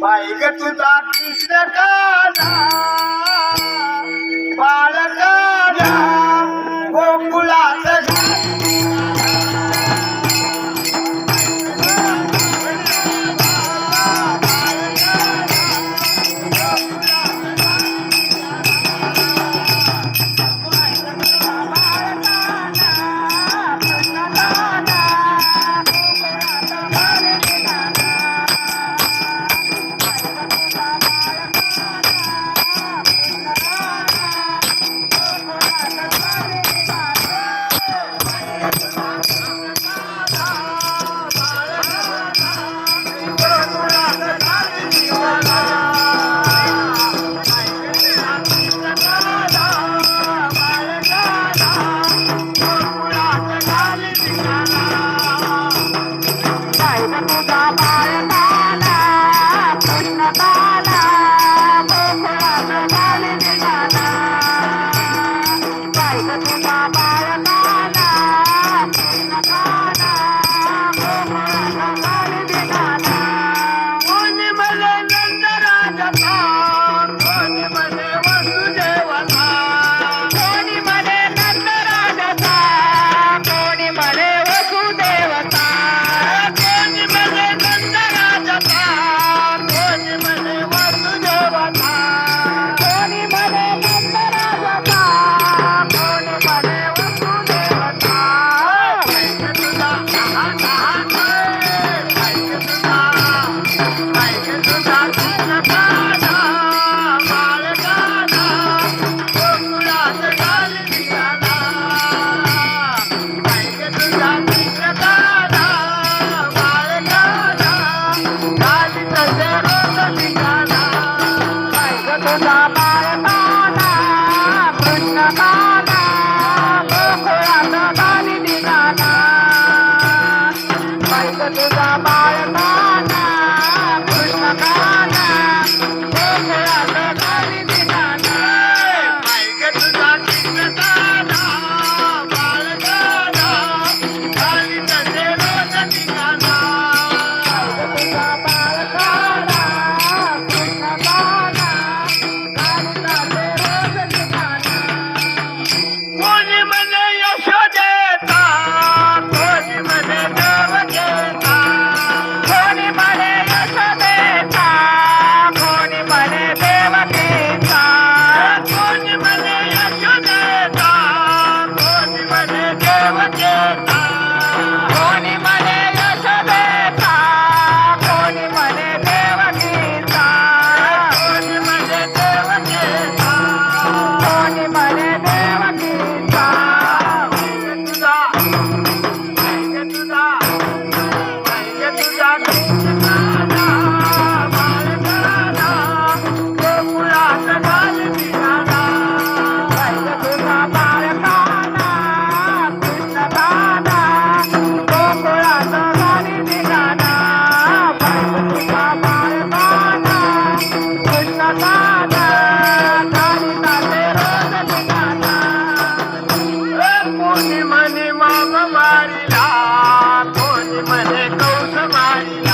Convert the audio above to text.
पाहिजे तुझा कृष्ण काना fire. Bye. કોની મને માપ મારી લા મને કૌશ મારી